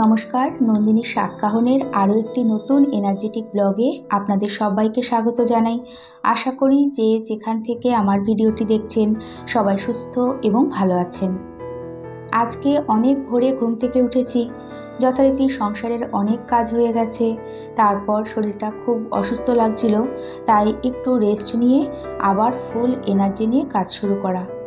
নমস্কার, নন্দিনী সাতকাহনের আরও একটি নতুন এনার্জেটিক ব্লগে আপনাদের সবাইকে স্বাগত জানাই। আশা করি যে যেখান থেকে আমার ভিডিওটি দেখছেন, সবাই সুস্থ এবং ভালো আছেন। আজকে অনেক ভোরে ঘুম থেকে উঠেছি। যথারীতি সংসারের অনেক কাজ হয়ে গেছে। তারপর শরীরটা খুব অসুস্থ লাগছিল, তাই একটু রেস্ট নিয়ে আবার ফুল এনার্জি নিয়ে কাজ শুরু করা।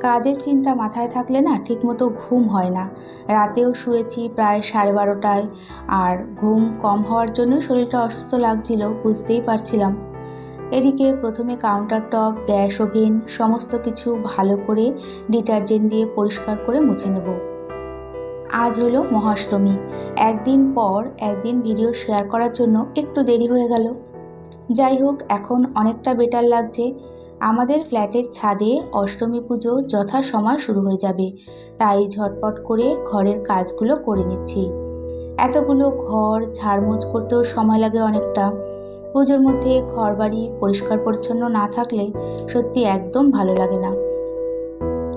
কাজের চিন্তা মাথায় থাকলে না ঠিকমতো ঘুম হয় না। রাতেও শুয়েছি প্রায় সাড়ে বারোটায় আর ঘুম কম হওয়ার জন্য শরীরটা অসুস্থ লাগছিল, বুঝতেই পারছিলাম। এদিকে প্রথমে কাউন্টার টপ গ্যাস ওভেন, সমস্ত কিছু ভালো করে ডিটারজেন্ট দিয়ে পরিষ্কার করে মুছে নেব। আজ হলো মহাষ্টমী। একদিন পর একদিন ভিডিও শেয়ার করার জন্য একটু দেরি হয়ে গেল। যাই হোক, এখন অনেকটা বেটার লাগছে। আমাদের ফ্ল্যাটের ছাদে অষ্টমী পুজো যথাসময় শুরু হয়ে যাবে, তাই ঝটপট করে ঘরের কাজগুলো করে নিচ্ছি। এতগুলো ঘর ঝাড়মোছ করতেও সময় লাগে অনেকটা। পুজোর মধ্যে ঘর বাড়ি পরিষ্কার পরিচ্ছন্ন না থাকলে সত্যি একদম ভালো লাগে না।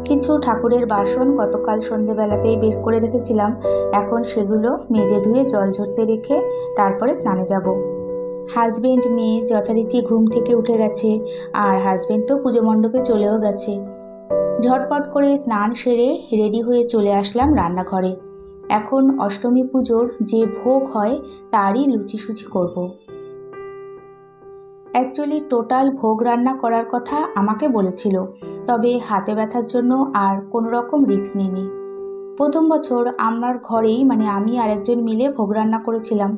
কিছু ঠাকুরের বাসন গতকাল সন্ধেবেলাতেই বের করে রেখেছিলাম, এখন সেগুলো মেজে ধুয়ে জল ঝরতে রেখে তারপরে স্নানে যাব। হাজবেন্ড মেয়ে যথারীতি ঘুম থেকে উঠে গেছে আর হাজবেন্ড তো পুজো মণ্ডপে চলেও গেছে। ঝটপট করে স্নান সেরে রেডি হয়ে চলে আসলাম রান্নাঘরে। এখন অষ্টমী পুজোর যে ভোগ হয় তারই লুচিসুচি করব। অ্যাকচুয়ালি টোটাল ভোগ রান্না করার কথা আমাকে বলেছিল, তবে হাতে ব্যথার জন্য আর কোনো রকম রিস্ক নিইনি। প্রথম বছর আমার ঘরেই মানে আমি আরেকজন মিলে ভোগ রান্না করেছিলাম।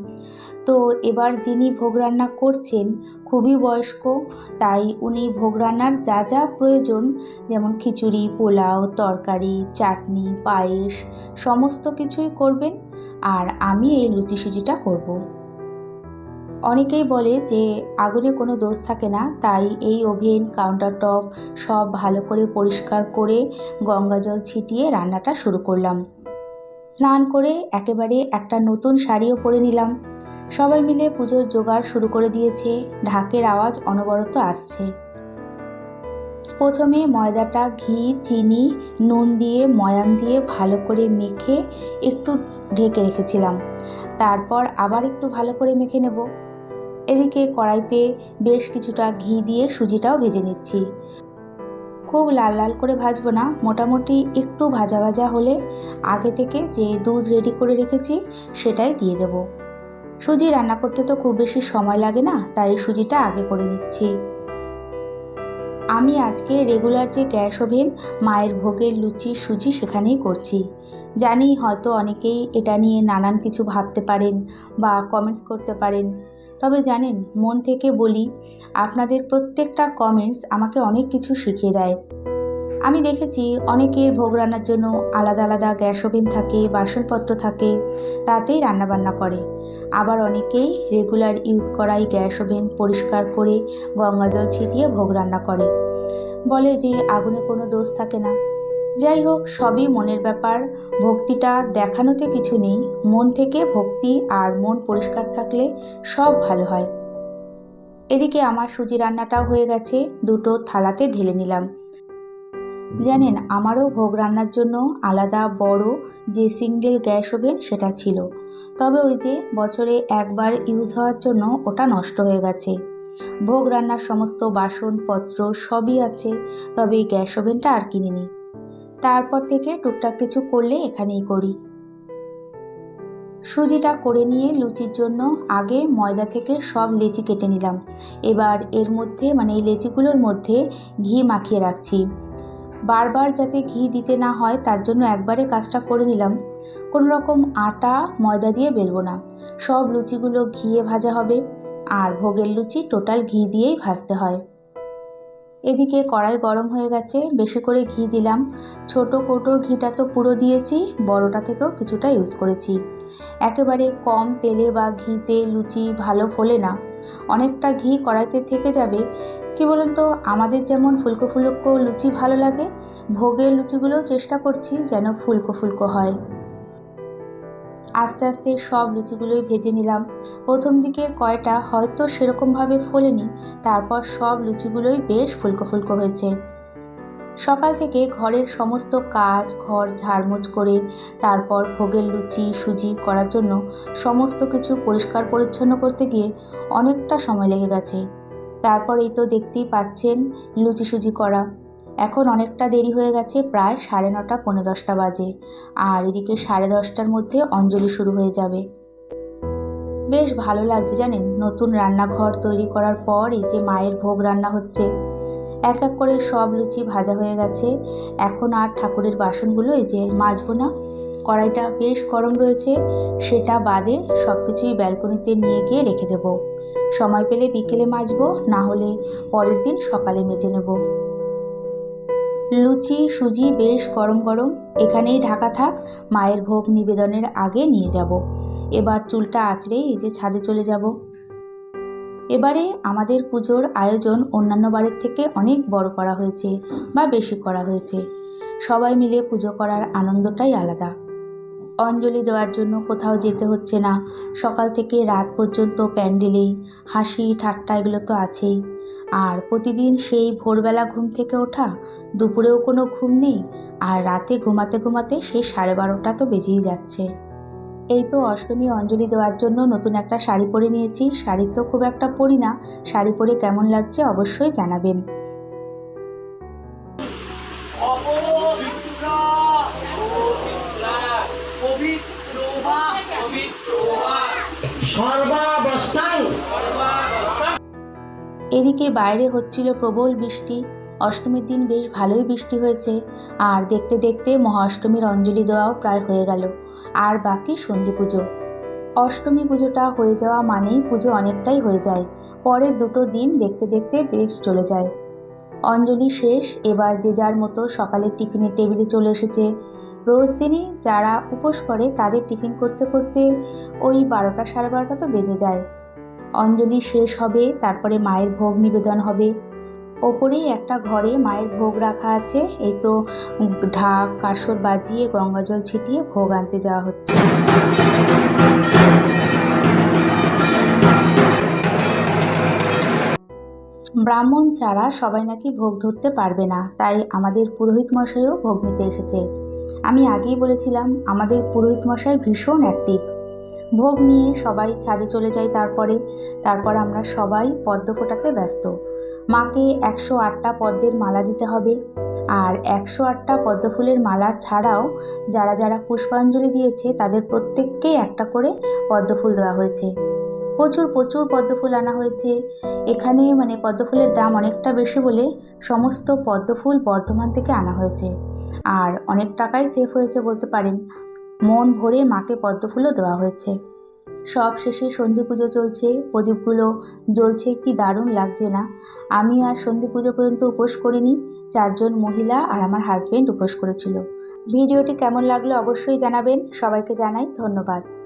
তো এবার যিনি ভোগ রান্না করছেন, খুবই বয়স্ক, তাই উনি ভোগ রান্নার যা যা প্রয়োজন, যেমন খিচুড়ি, পোলাও, তরকারি, চাটনি, পায়েস, সমস্ত কিছুই করবেন। আর আমি এই লুচি সুজিটা করব। অনেকেই বলে যে, আগুনে কোনো দোষ থাকে না, তাই এই ওভেন কাউন্টার টপ সব ভালো করে পরিষ্কার করে গঙ্গা জল ছিটিয়ে রান্নাটা শুরু করলাম। স্নান করে একেবারে একটা নতুন শাড়িও পরে নিলাম। সবাই মিলে পুজোর জোগাড় শুরু করে দিয়েছে। ঢাকের আওয়াজ অনবরত আসছে। প্রথমে ময়দাটা ঘি, চিনি, নুন দিয়ে, ময়াম দিয়ে ভালো করে মেখে একটু ঢেকে রেখেছিলাম। তারপর আবার একটু ভালো করে মেখে নেব। এদিকে কড়াইতে বেশ কিছুটা ঘি দিয়ে সুজিটাও ভেজে নিচ্ছি। খুব লাল লাল করে ভাজবো না, মোটামুটি একটু ভাজা ভাজা হলে আগে থেকে যে দুধ রেডি করে রেখেছি, সেটাই দিয়ে দেবো। সুজি রান্না করতে তো খুব বেশি সময় লাগে না, তাই সুজিটা আগে করে নিচ্ছি। আমি আজকে রেগুলার যে গ্যাস ওভেন, মায়ের ভোগের লুচি, সুজি সেখানেই করছি। জানি হয়তো অনেকেই এটা নিয়ে নানান কিছু ভাবতে পারেন বা কমেন্টস করতে পারেন। তবে জানেন, মন থেকে বলি, আপনাদের প্রত্যেকটা কমেন্টস আমাকে অনেক কিছু শিখিয়ে দেয়। আমি দেখেছি অনেকের ভোগ রান্নার জন্য আলাদা আলাদা গ্যাস ওভেন থাকে, বাসনপত্র থাকে তাতেই রান্নাবান্না করে। আবার অনেকেই রেগুলার ইউজ করাই গ্যাস ওভেন পরিষ্কার করে গঙ্গা জল ছিটিয়ে ভোগ রান্না করে। বলে যে আগুনে কোনো দোষ থাকে না। যাই হোক, সবই মনের ব্যাপার। ভক্তিটা দেখানোতে কিছু নেই। মন থেকে ভক্তি আর মন পরিষ্কার থাকলে সব ভালো হয়। এদিকে আমার সুজি রান্নাটাও হয়ে গেছে। দুটো থালাতে ঢেলে নিলাম। জানেন, আমারও ভোগ রান্নার জন্য আলাদা বড় যে সিঙ্গেল গ্যাস ওভেন সেটা ছিল। তবে ওই যে বছরে একবার ইউজ হওয়ার জন্য ওটা নষ্ট হয়ে গেছে। ভোগ রান্নার সমস্ত বাসনপত্র সবই আছে, তবে এই গ্যাস ওভেনটা আর কিনিনি। তারপর থেকে টুকটাক কিছু করলে এখানেই করি। সুজিটা করে নিয়ে লুচির জন্য আগে ময়দা থেকে সব লেচি কেটে নিলাম। এবার এর মধ্যে মানে এই লেচিগুলোর মধ্যে ঘি মাখিয়ে রাখছি। বারবার যাতে ঘি দিতে না হয়, তার জন্য একবারে কাজটা করে নিলাম। কোনো রকম আটা, ময়দা দিয়ে বেলবো না। সব লুচিগুলো ঘিয়ে ভাজা হবে। আর ভোগের লুচি টোটাল ঘি দিয়েই ভাজতে হয়। এদিকে কড়াই গরম হয়ে গেছে, বেশি করে ঘি দিলাম। ছোট কৌটোর ঘিটা তো পুরো দিয়েছি, বড়টা থেকেও কিছুটা ইউজ করেছি। একেবারে কম তেলে বা ঘিতে লুচি ভালো ফোলে না। অনেকটা ঘি কড়াইতে থেকে যাবে কি বলুন তো, আমাদের যেমন ফুলকো ফুলকো লুচি ভালো লাগে, ভোগের লুচিগুলোও চেষ্টা করছি যেন ফুলকো ফুলকো হয়। আস্তে আস্তে সব লুচিগুলোই ভেজে নিলাম। প্রথম দিকের কয়টা হয়তো সেরকমভাবে ফোলেনি, তারপর সব লুচিগুলোই বেশ ফুলকো ফুলকো হয়েছে। সকাল থেকে ঘরের সমস্ত কাজ, ঘর ঝাড়মোছ করে, তারপর ভোগের লুচি, সুজি করার জন্য সমস্ত কিছু পরিষ্কার পরিচ্ছন্ন করতে গিয়ে অনেকটা সময় লেগে গেছে। তারপর এই তো দেখতেই পাচ্ছেন লুচি সুজি করা। এখন অনেকটা দেরি হয়ে গেছে, প্রায় সাড়ে নটা, পৌনে দশটা বাজে। আর এদিকে সাড়ে দশটার মধ্যে অঞ্জলি শুরু হয়ে যাবে। বেশ ভালো লাগছে জানেন, নতুন রান্নাঘর তৈরি করার পর এই যে মায়ের ভোগ রান্না হচ্ছে। এক এক করে সব লুচি ভাজা হয়ে গেছে। এখন আর ঠাকুরের বাসনগুলো এই যে মাজবো না। কড়াইটা বেশ গরম রয়েছে, সেটা বাদে সব কিছুই ব্যালকনিতে নিয়ে গিয়ে রেখে দেবো। সময় পেলে বিকেলে মাজবো, না হলে পরের দিন সকালে মেজে নেব। লুচি, সুজি বেশ গরম গরম, এখানেই ঢাকা থাক, মায়ের ভোগ নিবেদনের আগে নিয়ে যাব। এবার চুলটা আঁচড়ে এই যে ছাদে চলে যাব। এবারে আমাদের পুজোর আয়োজন অন্যান্য বারের থেকে অনেক বড় করা হয়েছে বা বেশি করা হয়েছে। সবাই মিলে পুজো করার আনন্দটাই আলাদা। অঞ্জলি দেওয়ার জন্য কোথাও যেতে হচ্ছে না। সকাল থেকে রাত পর্যন্ত প্যান্ডেলেই, হাসি, ঠাট্টা এগুলো তো আছেই। আর প্রতিদিন সেই ভোরবেলা ঘুম থেকে ওঠা, দুপুরেও কোনো ঘুম নেই, আর রাতে ঘুমাতে ঘুমাতে সেই সাড়ে বারোটা তো বেজেই যাচ্ছে। এই তো অষ্টমী অঞ্জলি দেওয়ার জন্য নতুন একটা শাড়ি পরে নিয়েছি। শাড়ি তো খুব একটা পরি না। শাড়ি পরে কেমন লাগছে অবশ্যই জানাবেন। এদিকে বাইরে হচ্ছিল প্রবল বৃষ্টি। অষ্টমীর দিন বেশ ভালোই বৃষ্টি হয়েছে। আর দেখতে দেখতে মহা অষ্টমীর অঞ্জলি দেওয়াও প্রায় হয়ে গেল। আর বাকি সন্ধি পুজো। অষ্টমী পুজোটা হয়ে যাওয়া মানেই পুজো অনেকটাই হয়ে যায়। পরের দুটো দিন দেখতে দেখতে বেশ চলে যায়। অঞ্জলি শেষ। এবার যে যার মতো সকালের টিফিনের টেবিলে চলে এসেছে। রোজ দিনই যারা উপোস করে তাদের টিফিন করতে করতে ওই বারোটা সাড়ে বারোটা তো বেজে যায়। অঞ্জলি শেষ হবে, তারপরে মায়ের ভোগ নিবেদন হবে। ওপরেই একটা ঘরে মায়ের ভোগ রাখা আছে, এই তো ঢাক, কাসর বাজিয়ে গঙ্গাজল ছিটিয়ে ভোগ আনতে যাওয়া হচ্ছে। ব্রাহ্মণ ছাড়া সবাই নাকি ভোগ ধরতে পারবে না, তাই আমাদের পুরোহিত মশাইও ভোগ নিতে এসেছে। আমি আগেই বলেছিলাম, আমাদের পুরোহিত মশাই ভীষণ অ্যাক্টিভ ভোগ নিয়ে সবাই ছাদে চলে যাই তারপরে। তারপর আমরা সবাই পদ্ম ফোটাতে ব্যস্ত। মাকে একশো আটটা পদ্মের মালা দিতে হবে। আর একশো আটটা পদ্ম ফুলের মালা ছাড়াও যারা যারা পুষ্পাঞ্জলি দিয়েছে, তাদের প্রত্যেককেই একটা করে পদ্ম ফুল দেওয়া হয়েছে। প্রচুর প্রচুর পদ্ম ফুল আনা হয়েছে। এখানে মানে পদ্ম ফুলের দাম অনেকটা বেশি বলে সমস্ত পদ্ম ফুল বর্ধমান থেকে আনা হয়েছে। আর অনেক টাকাই সেফ হয়েছে বলতে পারেন। মন ভরে মাকে পদ্মফুলও দেওয়া হয়েছে। সব শেষে সন্ধি পুজো চলছে, প্রদীপগুলো জ্বলছে, কি দারুণ লাগছে না। আমি আর সন্ধি পুজো পর্যন্ত উপোস করিনি, চারজন মহিলা আর আমার হাজব্যান্ড উপোস করেছিল। ভিডিওটি কেমন লাগল অবশ্যই জানাবেন। সবাইকে জানাই ধন্যবাদ।